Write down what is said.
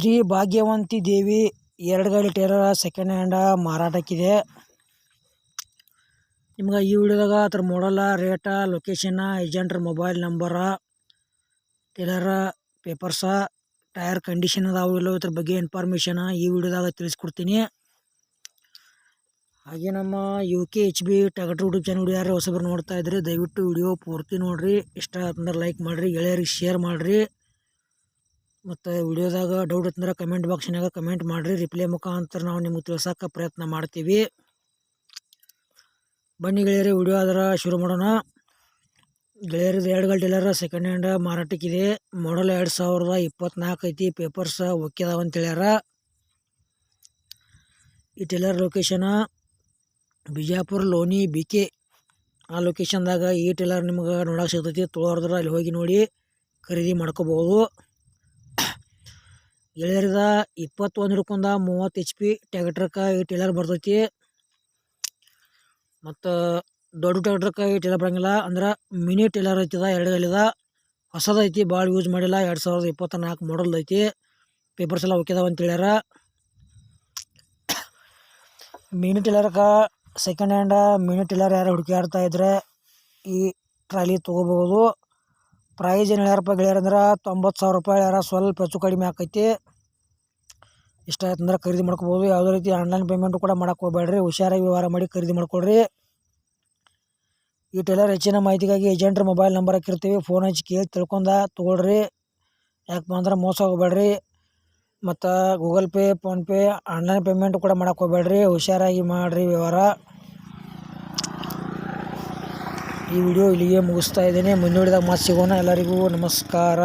ಶ್ರೀ ಭಾಗ್ಯವಂತಿ ದೇವಿ ಎರಡು ಗಾಡಿ ಟೇರರ second hand ಮಾರಾಟಕ್ಕಿದೆ. ನಿಮ್ಗೆ ಈ ವಿಡಿಯೋದಾಗ ಅದ್ರ ಮಾಡಲ್ಲ ರೇಟ ಲೊಕೇಶನ್ನ ಏಜೆಂಟ್ರ ಮೊಬೈಲ್ ನಂಬರ ಟೇಲರ ಪೇಪರ್ಸ ಟೈರ್ ಕಂಡೀಷನ್ ಅದಾವು ಇಲ್ಲೋ ಇದ್ರ ಬಗ್ಗೆ ಇನ್ಫಾರ್ಮೇಷನ್ ಈ ವಿಡಿಯೋದಾಗ ತಿಳಿಸ್ಕೊಡ್ತೀನಿ. ಹಾಗೆ ನಮ್ಮ ಯು ಕೆ ಎಚ್ ಬಿ ಟಗಟ್ರ್ ಯೂಟ್ಯೂಬ್ ಚಾನಲ್ ಯಾರು ಹೊಸಬ್ರು ನೋಡ್ತಾ ಇದ್ರಿ ದಯವಿಟ್ಟು ವಿಡಿಯೋ ಪೂರ್ತಿ ನೋಡ್ರಿ. ಇಷ್ಟ ಆದ್ರೆ ಲೈಕ್ ಮಾಡಿರಿ, ಗೆಳೆಯರಿಗೆ ಶೇರ್ ಮಾಡಿರಿ. ಮತ್ತು ವಿಡಿಯೋದಾಗ ಡೌಟ್ ಇತ್ತಂದ್ರೆ ಕಮೆಂಟ್ ಬಾಕ್ಸ್ನಾಗ ಕಮೆಂಟ್ ಮಾಡಿರಿ. ರಿಪ್ಲೈ ಮುಖಾಂತರ ನಾವು ನಿಮ್ಗೆ ತಿಳ್ಸೋಕೆ ಪ್ರಯತ್ನ ಮಾಡ್ತೀವಿ. ಬನ್ನಿ ಗೆಳೆಯರಿ, ವಿಡಿಯೋ ಆದ್ರೆ ಶುರು ಮಾಡೋಣ. ಗೆಳೆಯರಿದು ಎರಡು ಗಂಟೆ ಇಲ್ಲಾರ ಸೆಕೆಂಡ್ ಹ್ಯಾಂಡ್ ಮಾರಾಟಕ್ಕಿದೆ ಮಾಡಲ್ ಎರಡು ಸಾವಿರದ ಇಪ್ಪತ್ನಾಲ್ಕು ಐತಿ. ಪೇಪರ್ಸ್ ಒಕ್ಕಿದಾವ ಅಂತ ಹೇಳ್ಯಾರ. ಈ trailer location Bijapur, Loni, B K. ಆ ಲೊಕೇಶನ್ದಾಗ ಈ ಟೇಲರ್ ನಿಮ್ಗೆ ನೋಡೋಕೆ ಸಿಗ್ತೈತಿ. ತೊಗೊಳೋದ್ರ ಅಲ್ಲಿ ಹೋಗಿ ನೋಡಿ, ಖರೀದಿ ಮಾಡ್ಕೋಬೋದು. ಗೆಳೆಯರದ ಇಪ್ಪತ್ತೊಂದು ಹಿಡ್ಕೊಂಡ ಮೂವತ್ತು ಎಚ್ ಪಿ ಟ್ಯಾಕ್ಟ್ರಕ್ಕೆ ಈ ಟೇಲರ್ ಬರ್ತೈತಿ. ಮತ್ತು ದೊಡ್ಡ ಟ್ಯಾಕ್ಟ್ರಕ್ಕೆ ಈ ಟೇಲರ್ ಬರಂಗಿಲ್ಲ. ಅಂದ್ರೆ ಮಿನಿ ಟೇಲರ್ ಐತಿದ, ಎರಡು ಗಲಿದ ಹೊಸದೈತಿ ಭಾಳ ಯೂಸ್ ಮಾಡಿಲ್ಲ. ಎರಡು ಸಾವಿರದ ಇಪ್ಪತ್ತ ನಾಲ್ಕು ಮಾಡಲ್ ಐತಿ. ಪೇಪರ್ಸ್ ಎಲ್ಲ ಒಕ್ಕಿದಾವ ಅಂತ ಹೇಳ್ಯಾರ. ಮಿನಿ ಟೇಲರ್ಗೆ ಸೆಕೆಂಡ್ ಹ್ಯಾಂಡ ಮಿನಿ ಟೇಲರ್ ಯಾರು ಆಡ್ತಾ ಇದ್ರೆ ಈ ಟ್ರಾಲಿ ತೊಗೋಬೋದು ಪ್ರೈಸ್ ಏನು ಹೇಳ್ಯಾರಪ್ಪ ಗೆಳೆಯರಂದ್ರೆ ತೊಂಬತ್ತು ಸಾವಿರ ರೂಪಾಯಿ ಯಾರ ಸ್ವಲ್ಪ ಹೆಚ್ಚು ಕಡಿಮೆ ಆಕೈತಿ. ಇಷ್ಟ ಆಯ್ತು ಅಂದ್ರೆ ಖರೀದಿ ಮಾಡ್ಕೋಬೋದು. ಯಾವುದೇ ರೀತಿ ಆನ್ಲೈನ್ ಪೇಮೆಂಟು ಕೂಡ ಮಾಡಕ್ಕೆ ಹೋಗ್ಬೇಡ್ರಿ. ಹುಷಾರಾಗಿ ವ್ಯವಹಾರ ಮಾಡಿ ಖರೀದಿ ಮಾಡ್ಕೊಳ್ರಿ ಈ ಟೈಲರ್ ಹೆಚ್ಚಿನ ಮಾಹಿತಿಗಾಗಿ ಏಜೆಂಟ್ರ ಮೊಬೈಲ್ ನಂಬರ್ ಹಾಕಿರ್ತೀವಿ. ಫೋನ್ ಹಚ್ಚಿ ಕೇಳಿ ತಿಳ್ಕೊಂಡ ತೊಗೊಳ್ರಿ. ಯಾಕಪ್ಪ ಅಂದ್ರೆ ಮೋಸ ಹೋಗ್ಬೇಡ್ರಿ. ಮತ್ತು Google Pay PhonePe online payment ಕೂಡ ಮಾಡಕ್ಕೆ ಹೋಗ್ಬೇಡ್ರಿ. ಹುಷಾರಾಗಿ ಮಾಡಿರಿ ವ್ಯವಹಾರ. ಈ ವಿಡಿಯೋ ಇಲ್ಲಿಗೆ ಮುಗಿಸ್ತಾ ಇದ್ದೀನಿ. ಮುಂದೂಡಿದಾಗ ಮಾತು ಸಿಗೋಣ. ಎಲ್ಲರಿಗೂ ನಮಸ್ಕಾರ.